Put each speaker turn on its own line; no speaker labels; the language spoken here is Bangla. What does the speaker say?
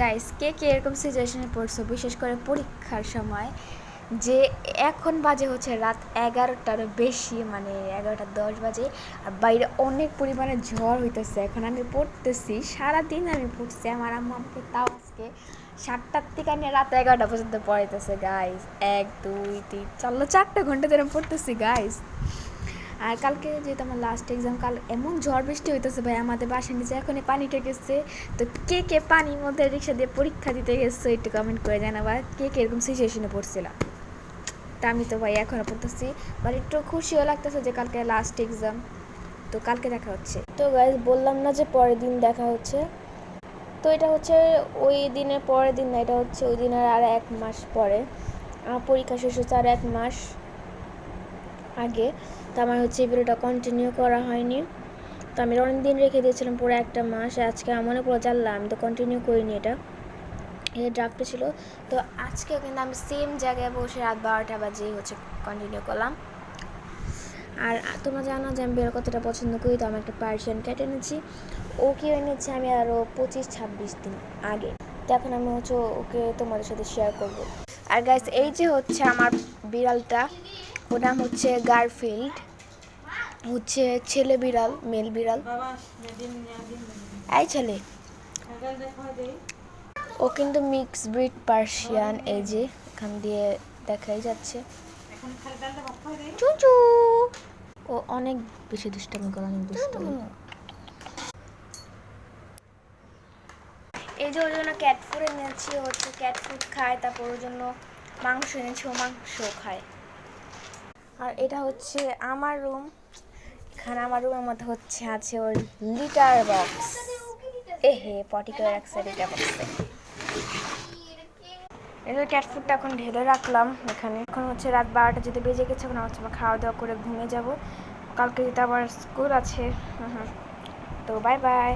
গাইস কে কে এরকম সিচুয়েশনে পড়ছো? বিশেষ করে পরীক্ষার সময়, যে এখন বাজে হচ্ছে রাত এগারোটার বেশি মানে এগারোটা দশ বাজে, আর বাইরে অনেক পরিমাণে ঝড় হইতেছে। এখন আমি পড়তেছি, সারাদিন আমি পড়ছি। আমার আম্মা আমাকে তাও আজকে সাতটার থেকে নিয়ে রাত এগারোটা পর্যন্ত পড়াইতেছে গাইস এক, দুই, তিন চলো চারটা ঘণ্টা ধরে পড়তেছি গাইস আর কালকে যেহেতু আমার লাস্ট এক্সাম কাল এমন ঝড় বৃষ্টি হইতেছে ভাই আমাদের বাসার নিচে, এখনই পানি ঠেকেছে। তো কে কে পানির মধ্যে রিক্সা দিয়ে পরীক্ষা দিতে গেছো একটু কমেন্ট করে জানাবা, কে কে এরকম সিচুয়েশনে পড়ছিলাম তা আমি তো ভাই এখনও পড়তেছি বাট একটু খুশিও লাগতেছে যে কালকে লাস্ট এক্সাম তো কালকে দেখা হচ্ছে।
তো গাইজ বললাম না যে পরের দিন দেখা হচ্ছে। তো এটা হচ্ছে ওই দিনের পরের দিন না, এটা হচ্ছে ওই দিনের আর এক মাস পরে। আমার পরীক্ষা শেষ হচ্ছে আর এক মাস। আগে। তো আমার হচ্ছে এই ভিডিওটা কন্টিনিউ করা হয়নি। তো আমি অনেক দিন রেখে দিয়েছিলাম পুরো একটা মাস। আজকে মনে পড়ে জানলাম আমি তো কন্টিনিউ করিনি এটা। এটা ড্রাফটে ছিল।
তো আজকে কিন্তু আমি সেম জায়গায় বসে রাত বারোটা বাজে হচ্ছে কন্টিনিউ করলাম।
আর তোমরা জানো যে আমি বের কতটা পছন্দ করি, তো আমি একটা পার্সিয়ান ক্যাট এনেছি। ওকে এনেছি আমি আরও পঁচিশ ছাব্বিশ দিন আগে। তো এখন আমি হচ্ছে ওকে তোমাদের সাথে শেয়ার করব।
আর গাইস এই যে হচ্ছে আমার বিড়ালটা। ওর নাম হচ্ছে গারফিল্ড হচ্ছে ছেলে বিড়াল মেল বিড়াল। এই ছেলে।
ও কিন্তু মিক্স ব্রিড পার্সিয়ান এই যে এখান দিয়ে দেখাই যাচ্ছে। চুচু ও অনেক বেশি দুষ্টামি করে অনেক দুষ্টামি।
এই যে ওর জন্য ক্যাট ফুড এনেছি ও হচ্ছে ক্যাট ফুড খায় তারপর ওর জন্য মাংস এনেছি ও মাংস খায়।
আর এটা হচ্ছে আমার রুম। এখানে আমার রুমের মধ্যে হচ্ছে, আছে ওর লিটার বক্স। এ হে পটি করে রাখছে লিটার বক্সে। যে ক্যাট ফুডটা এখন ঢেলে রাখলাম এখানে। এখন হচ্ছে রাত বারোটা, যদি বেজে গেছে, এখন হচ্ছে আমরা খাওয়া দাওয়া করে ঘুমিয়ে যাব। কালকে যেতে আবার স্কুল আছে, হুম হুম। তো বাই বাই